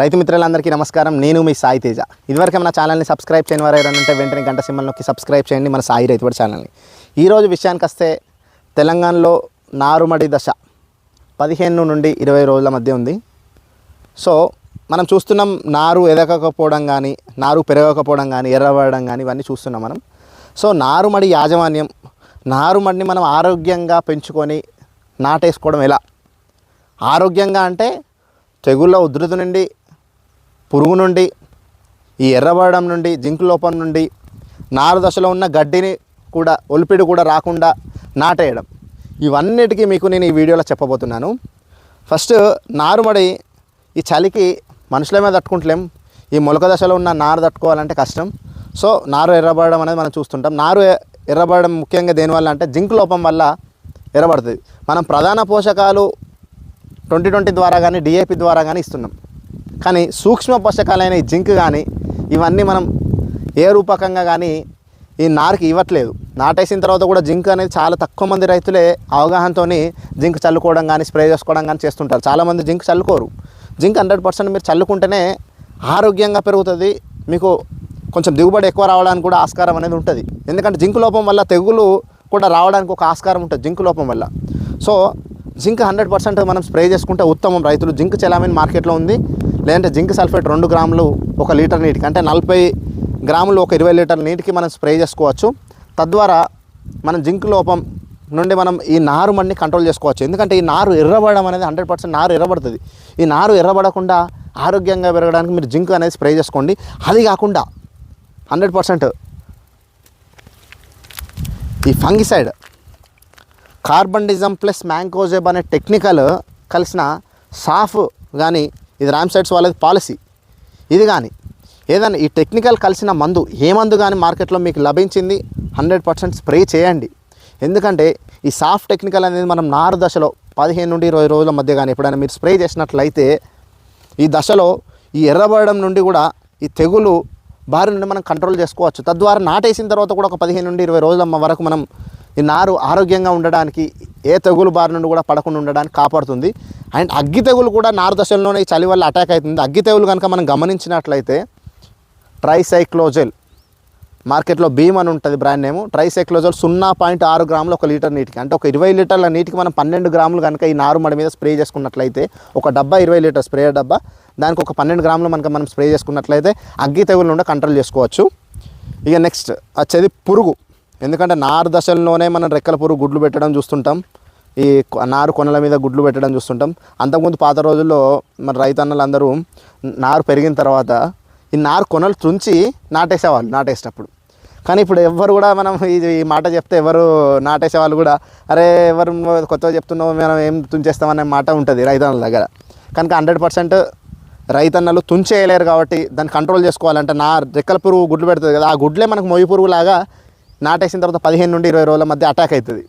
రైతు మిత్రులందరికీ నమస్కారం. నేను మీ సాయి తేజ. ఇదివరకు మన ఛానల్ని సబ్స్క్రైబ్ చేయని వారు ఎవరైనా ఉంటే వెంటనే గంట సింబల్ నొక్కి సబ్స్క్రైబ్ చేయండి మన సాయి రైతుబడి ఛానల్ని. ఈరోజు విషయానికి వస్తే తెలంగాణలో నారుమడి దశ పదిహేను నుండి ఇరవై రోజుల మధ్య ఉంది. సో మనం చూస్తున్నాం నారు ఎదగకపోవడం కానీ నారు పెరగకపోవడం కానీ ఎర్రబడడం కానీ ఇవన్నీ చూస్తున్నాం మనం. సో నారుమడి యాజమాన్యం నారుమడిని మనం ఆరోగ్యంగా పెంచుకొని నాటేసుకోవడం ఎలా? ఆరోగ్యంగా అంటే తెగుళ్ళ ఉధృతి నుండి పురుగు నుండి ఈ ఎర్రబడడం నుండి జింకు లోపం నుండి నారు దశలో ఉన్న గడ్డిని కూడా ఒలిపిడి కూడా రాకుండా నాటేయడం. ఇవన్నిటికీ మీకు నేను ఈ వీడియోలో చెప్పబోతున్నాను. ఫస్ట్ నారుమడి ఈ చలికి మనుషుల మీద తట్టుకుంటలేం. ఈ మొలక దశలో ఉన్న నారు తట్టుకోవాలంటే కష్టం. సో నారు ఎర్రబడడం అనేది మనం చూస్తుంటాం. నారు ఎర్రబడడం ముఖ్యంగా దేనివల్ల అంటే జింక్ లోపం వల్ల ఎర్రబడుతుంది. మనం ప్రధాన పోషకాలు ట్వంటీ ట్వంటీ ద్వారా కానీ డిఏపి ద్వారా కానీ ఇస్తున్నాం. కానీ సూక్ష్మ పోషకాలైన ఈ జింక్ కానీ ఇవన్నీ మనం ఏ రూపకంగా కానీ ఈ నారుకి ఇవ్వట్లేదు. నాటేసిన తర్వాత కూడా జింక్ అనేది చాలా తక్కువ మంది రైతులే అవగాహనతో జింక్ చల్లుకోవడం కానీ స్ప్రే చేసుకోవడం కానీ చేస్తుంటారు. చాలామంది జింక్ చల్లుకోరు. జింక్ హండ్రెడ్ పర్సెంట్ మీరు చల్లుకుంటేనే ఆరోగ్యంగా పెరుగుతుంది. మీకు కొంచెం దిగుబడి ఎక్కువ రావడానికి కూడా ఆస్కారం అనేది ఉంటుంది. ఎందుకంటే జింక్ లోపం వల్ల తెగులు కూడా రావడానికి ఒక ఆస్కారం ఉంటుంది జింక్ లోపం వల్ల. సో జింక్ హండ్రెడ్ పర్సెంట్ మనం స్ప్రే చేసుకుంటే ఉత్తమం. రైతులు జింక్ చలామిన్ మార్కెట్లో ఉంది. లేదంటే జింక్ సల్ఫేట్ రెండు గ్రాములు ఒక లీటర్ నీటికి అంటే నలభై గ్రాములు ఒక ఇరవై లీటర్ల నీటికి మనం స్ప్రే చేసుకోవచ్చు. తద్వారా మనం జింక్ లోపం నుండి మనం ఈ నారు మన్ని కంట్రోల్ చేసుకోవచ్చు. ఎందుకంటే ఈ నారు ఎర్రబడడం అనేది హండ్రెడ్ పర్సెంట్ నారు ఎర్రబడుతుంది. ఈ నారు ఎర్రబడకుండా ఆరోగ్యంగా పెరగడానికి మీరు జింక్ అనేది స్ప్రే చేసుకోండి. అది కాకుండా హండ్రెడ్ పర్సెంట్ ఈ ఫంగిసైడ్ కార్బండిజం ప్లస్ మ్యాంకోజెబ్ అనే టెక్నికల్ కలిసిన సాఫ్ కానీ ఇది రామ్సైడ్స్ వాళ్ళది పాలసీ. ఇది కానీ ఏదైనా ఈ టెక్నికల్ కలిసిన మందు ఏ మందు కానీ మార్కెట్లో మీకు లభించింది హండ్రెడ్ పర్సెంట్ స్ప్రే చేయండి. ఎందుకంటే ఈ సాఫ్ట్ టెక్నికల్ అనేది మనం నారు దశలో పదిహేను నుండి ఇరవై రోజుల మధ్య కానీ ఎప్పుడైనా మీరు స్ప్రే చేసినట్లయితే ఈ దశలో ఈ ఎర్రబడడం నుండి కూడా ఈ తెగులు బారి నుండి మనం కంట్రోల్ చేసుకోవచ్చు. తద్వారా నాటేసిన తర్వాత కూడా ఒక పదిహేను నుండి ఇరవై రోజుల వరకు మనం ఈ నారు ఆరోగ్యంగా ఉండడానికి ఏ తెగులు బారి నుండి కూడా పడకుండా ఉండడానికి కాపాడుతుంది. అండ్ అగ్గి తెగులు కూడా నారు దశలోనే ఈ చలి వల్ల అటాక్ అవుతుంది. అగ్గి తెగులు కనుక మనం గమనించినట్లయితే ట్రైసైక్లోజెల్ మార్కెట్లో భీమ్ అని ఉంటుంది బ్రాండ్ నేమ్ ట్రైసైక్లోజల్ సున్నా పాయింట్ ఆరు గ్రాములు ఒక లీటర్ నీటికి అంటే ఒక ఇరవై లీటర్ల నీటికి మనం పన్నెండు గ్రాములు కనుక ఈ నారుమడి మీద స్ప్రే చేసుకున్నట్లయితే ఒక డబ్బా ఇరవై లీటర్ స్ప్రే డబ్బా దానికి ఒక పన్నెండు గ్రాములు మనకు మనం స్ప్రే చేసుకున్నట్లయితే అగ్గి తెగులు నుండి కంట్రోల్ చేసుకోవచ్చు. ఇక నెక్స్ట్ వచ్చేది పురుగు. ఎందుకంటే నారు దశల్లోనే మనం రెక్కల పురుగు గుడ్లు పెట్టడం చూస్తుంటాం. ఈ కొ- నారు కొనల మీద గుడ్లు పెట్టడం చూస్తుంటాం. అంతకుముందు పాత రోజుల్లో మన రైతన్నలు అందరూ నారు పెరిగిన తర్వాత ఈ నారు కొనలు తుంచి నాటేసేవాళ్ళు నాటేసేటప్పుడు. కానీ ఇప్పుడు ఎవ్వరు కూడా మనం ఇది ఈ మాట చెప్తే ఎవరు నాటేసే వాళ్ళు కూడా అరే ఎవరు కొత్తగా చెప్తున్నావు మనం ఏం తుంచేస్తామనే మాట ఉంటుంది రైతన్నల దగ్గర. కనుక హండ్రెడ్ పర్సెంట్ రైతన్నలు తుంచేయలేరు కాబట్టి దాన్ని కంట్రోల్ చేసుకోవాలంటే నా రెక్కల పురుగు గుడ్లు పెడుతుంది కదా. ఆ గుడ్లే మనకు మొయ్యి పురుగు లాగా నాటేసిన తర్వాత పదిహేను నుండి ఇరవై రోజుల మధ్య అటాక్ అవుతుంది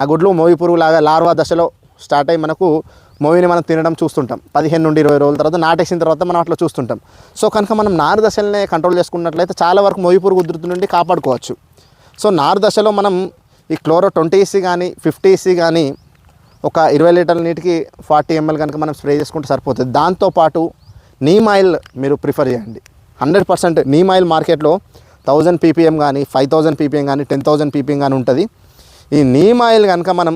ఆ గుడ్లు మోయి పురుగు లాగా లార్వా దశలో స్టార్ట్ అయ్యి మనకు మోవిని మనం తినడం చూస్తుంటాం. పదిహేను నుండి ఇరవై రోజుల తర్వాత నాటేసిన తర్వాత మనం అట్లా చూస్తుంటాం. సో కనుక మనం నారు దశలనే కంట్రోల్ చేసుకున్నట్లయితే చాలా వరకు మోయి పురుగు ఉధృతి నుండి కాపాడుకోవచ్చు. సో నారు దశలో మనం ఈ క్లోరో ట్వంటీసీ కానీ ఫిఫ్టీసీ కానీ ఒక ఇరవై లీటర్ల నీటికి ఫార్టీ ఎంఎల్ కనుక మనం స్ప్రే చేసుకుంటే సరిపోతుంది. దాంతోపాటు నీమ్ ఆయిల్ మీరు ప్రిఫర్ చేయండి. హండ్రెడ్ పర్సెంట్ నీమ్ ఆయిల్ మార్కెట్లో థౌజండ్ పీపీఎం కానీ ఫైవ్ థౌజండ్ పీపీఎం కానీ టెన్ థౌజండ్ పీపీఎం కానీ ఉంటుంది. ఈ నీమ్ ఆయిల్ కనుక మనం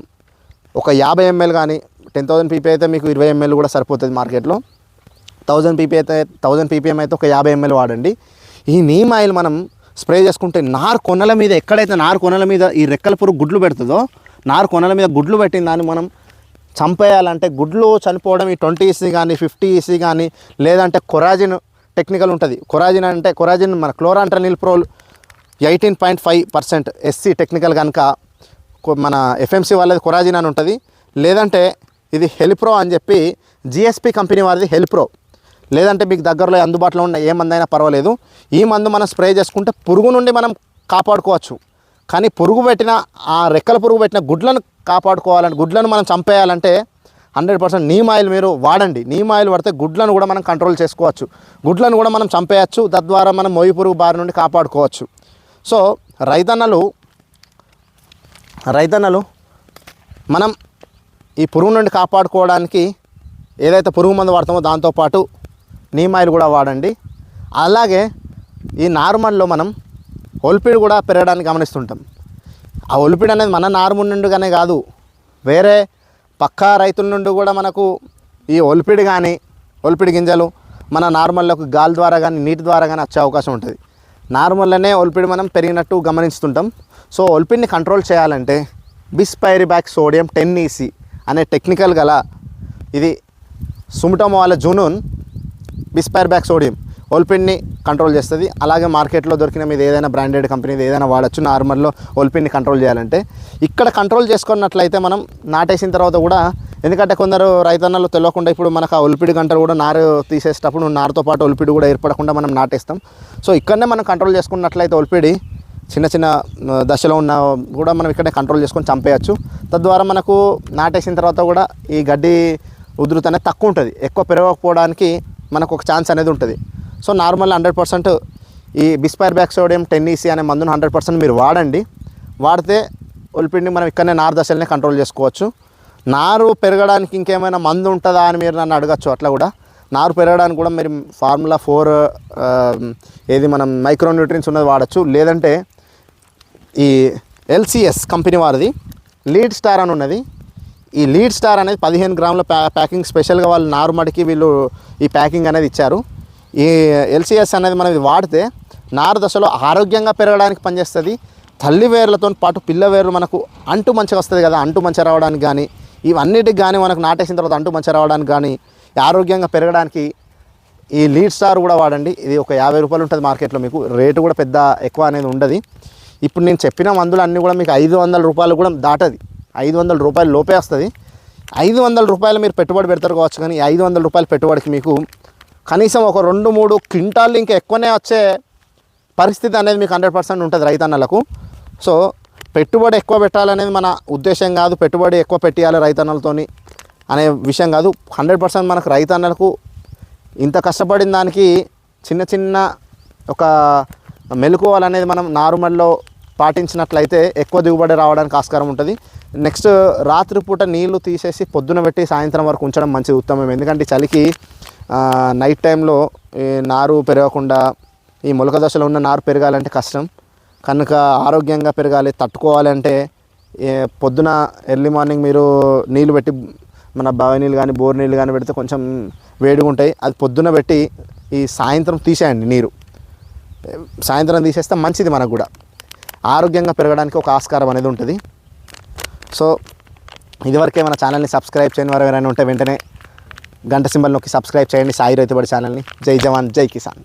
ఒక యాభై ఎంఎల్ కానీ టెన్ థౌజండ్ పీపీ అయితే మీకు ఇరవై ఎంఎల్ కూడా సరిపోతుంది మార్కెట్లో. థౌజండ్ పీపీ అయితే థౌజండ్ పీపీఎం అయితే ఒక యాభై ఎంఎల్ వాడండి. ఈ నీమ్ ఆయిల్ మనం స్ప్రే చేసుకుంటే నారు కొనల మీద ఎక్కడైతే నారు కొనల మీద ఈ రెక్కల పురుగు గుడ్లు పెడుతుందో నారు కొనల మీద గుడ్లు పెట్టిన దాన్ని మనం చంపేయాలంటే గుడ్లు చనిపోవడం ఈ ట్వంటీ ఈసీ కానీ ఫిఫ్టీ ఈసీ కానీ లేదంటే కొరాజిన్ టెక్నికల్ ఉంటుంది. కొరాజిన్ అంటే కొరాజిన్ మన chlorantraniliprole eighteen point five percent SC technical కనుక మన ఎఫ్ఎంసీ వాళ్ళది కొరాజిన్ అని ఉంటుంది. లేదంటే ఇది హెలిప్రో అని చెప్పి జిఎస్పి కంపెనీ వారిది హెలిప్రో. లేదంటే మీకు దగ్గరలో అందుబాటులో ఉన్న ఏ మందు అయినా పర్వాలేదు. ఈ మందు మనం స్ప్రే చేసుకుంటే పురుగు నుండి మనం కాపాడుకోవచ్చు. కానీ పురుగు పెట్టిన ఆ రెక్కల పురుగు పెట్టిన గుడ్లను కాపాడుకోవాలని గుడ్లను మనం చంపేయాలంటే హండ్రెడ్ పర్సెంట్ నీమ్ ఆయిల్ మీరు వాడండి. నీమ్ ఆయిల్ వాడితే గుడ్లను కూడా మనం కంట్రోల్ చేసుకోవచ్చు. గుడ్లను కూడా మనం చంపేయచ్చు. తద్వారా మనం మొయ్యి పురుగు బారి నుండి కాపాడుకోవచ్చు. సో రైతన్నలు రైతన్నలు మనం ఈ పురుగు నుండి కాపాడుకోవడానికి ఏదైతే పురుగు మందు వాడతామో దాంతోపాటు నీమ్ ఆయిల్ కూడా వాడండి. అలాగే ఈ నార్మల్లో మనం ఒలిపిడి కూడా పెరగడానికి గమనిస్తుంటాం. ఆ ఒలిపిడి అనేది మన నార్మల్ నుండిగానే కాదు. వేరే పక్కా రైతుల నుండి కూడా మనకు ఈ ఒలిపిడి కానీ ఒలిపిడి గింజలు మన నార్మల్లోకి గాలి ద్వారా కానీ నీటి ద్వారా కానీ వచ్చే అవకాశం ఉంటుంది. నార్మల్లోనే ఒలిపిడి మనం పెరిగినట్టు గమనిస్తుంటాం. సో ఒలిపిడిని కంట్రోల్ చేయాలంటే బిస్పైరిబ్యాక్ సోడియం టెన్ ఈసీ అనే టెక్నికల్ గల ఇది సుమిటోమో వాళ్ళ జునూన్ బిస్పైర్ బ్యాక్ సోడియం. ఓల్పిన్ని కంట్రోల్ చేస్తుంది. అలాగే మార్కెట్లో దొరికిన మీద ఏదైనా బ్రాండెడ్ కంపెనీది ఏదైనా వాడచ్చు నార్మల్లో ఓల్పిన్ని కంట్రోల్ చేయాలంటే. ఇక్కడ కంట్రోల్ చేసుకున్నట్లయితే మనం నాటేసిన తర్వాత కూడా ఎందుకంటే కొందరు రైతన్నలు తెలియకుండా ఇప్పుడు మనకు ఆ ఒలిపిడి గంటలు కూడా నారు తీసేటప్పుడు నారుతో పాటు ఒలిపిడి కూడా ఏర్పడకుండా మనం నాటేస్తాం. సో ఇక్కడనే మనం కంట్రోల్ చేసుకున్నట్లయితే ఒలిపిడి చిన్న చిన్న దశలో ఉన్న కూడా మనం ఇక్కడే కంట్రోల్ చేసుకొని చంపేయచ్చు. తద్వారా మనకు నాటేసిన తర్వాత కూడా ఈ గడ్డి ఉధృత అనేది తక్కువ ఉంటుంది. ఎక్కువ పెరగకపోవడానికి మనకు ఒక ఛాన్స్ అనేది ఉంటుంది. సో నార్మల్ హండ్రెడ్ పర్సెంట్ ఈ బిస్పైర్ బ్యాక్ సోడియం టెన్నీసీ అనే మందును హండ్రెడ్ పర్సెంట్ మీరు వాడండి. వాడితే ఒలిపిండి మనం ఇక్కడనే నారు దశలనే కంట్రోల్ చేసుకోవచ్చు. నారు పెరగడానికి ఇంకేమైనా మందు ఉంటుందా అని మీరు నన్ను అడగచ్చు అట్లా కూడా. నారు పెరగడానికి కూడా మీరు ఫార్ములా ఫోర్ ఏది మనం మైక్రోన్యూట్రియన్స్ ఉన్నది వాడచ్చు. లేదంటే ఈ ఎల్సిఎస్ కంపెనీ వారిది లీడ్ స్టార్ అని ఉన్నది. ఈ లీడ్ స్టార్ అనేది పదిహేను గ్రాముల ప్యా ప్యాకింగ్ స్పెషల్గా వాళ్ళు నారుమడికి వీళ్ళు ఈ ప్యాకింగ్ అనేది ఇచ్చారు. ఈ ఎల్సిఎస్ అనేది మనం ఇది వాడితే నారు దశలో ఆరోగ్యంగా పెరగడానికి పనిచేస్తుంది. తల్లి వేర్లతో పాటు పిల్ల వేర్లు మనకు అంటు మంచిగా వస్తుంది కదా అంటు మంచి రావడానికి కానీ ఇవన్నిటికి కానీ మనకు నాటేసిన తర్వాత అంటు మంచిగా రావడానికి కానీ ఆరోగ్యంగా పెరగడానికి ఈ లీడ్ స్టార్ కూడా వాడండి. ఇది ఒక యాభై రూపాయలు ఉంటుంది మార్కెట్లో మీకు. రేటు కూడా పెద్ద ఎక్కువ అనేది ఉండదు. ఇప్పుడు నేను చెప్పిన మందులు అన్నీ కూడా మీకు ఐదు వందల రూపాయలు కూడా దాటది. ఐదు వందల రూపాయలు లోపే వస్తుంది. ఐదు వందల రూపాయలు మీరు పెట్టుబడి పెడతారు కావచ్చు కానీ ఐదు వందల రూపాయల పెట్టుబడికి మీకు కనీసం ఒక రెండు మూడు క్వింటాల్ ఇంకా ఎక్కువనే వచ్చే పరిస్థితి అనేది మీకు హండ్రెడ్ పర్సెంట్ ఉంటుంది రైతన్నలకు. సో పెట్టుబడి ఎక్కువ పెట్టాలనేది మన ఉద్దేశం కాదు. పెట్టుబడి ఎక్కువ పెట్టాలి రైతన్నలతోని అనే విషయం కాదు. హండ్రెడ్ పర్సెంట్ మనకు రైతన్నలకు ఇంత కష్టపడిన దానికి చిన్న చిన్న ఒక మెలకువలు మనం నార్మల్లో పాటించినట్లయితే ఎక్కువ దిగుబడి రావడానికి ఆస్కారం ఉంటుంది. నెక్స్ట్ రాత్రిపూట నీళ్ళు తీసేసి పొద్దున పెట్టి సాయంత్రం వరకు ఉంచడం మంచిది ఉత్తమం. ఎందుకంటే చలికి నైట్ టైంలో ఈ నారు పెరగకుండా ఈ మొలక దశలో ఉన్న నారు పెరగాలంటే కష్టం. కనుక ఆరోగ్యంగా పెరగాలి తట్టుకోవాలంటే పొద్దున ఎర్లీ మార్నింగ్ మీరు నీళ్ళు పెట్టి మన బావి నీళ్ళు కానీ బోర్ నీళ్ళు కానీ పెడితే కొంచెం వేడిగా ఉంటాయి అది పొద్దున పెట్టి ఈ సాయంత్రం తీసేయండి నీరు. సాయంత్రం తీసేస్తే మంచిది మనకు కూడా. ఆరోగ్యంగా పెరగడానికి ఒక ఆస్కారం అనేది ఉంటుంది. సో ఇదివరకే మన ఛానల్ని సబ్స్క్రైబ్ చేయని వారు ఎవరైనా ఉంటే వెంటనే గంట సింబల్ నొక్కి సబ్స్క్రైబ్ చేయండి. సాయి రైతుబడి ఛానల్ని. జై జవాన్ జై కిసాన్.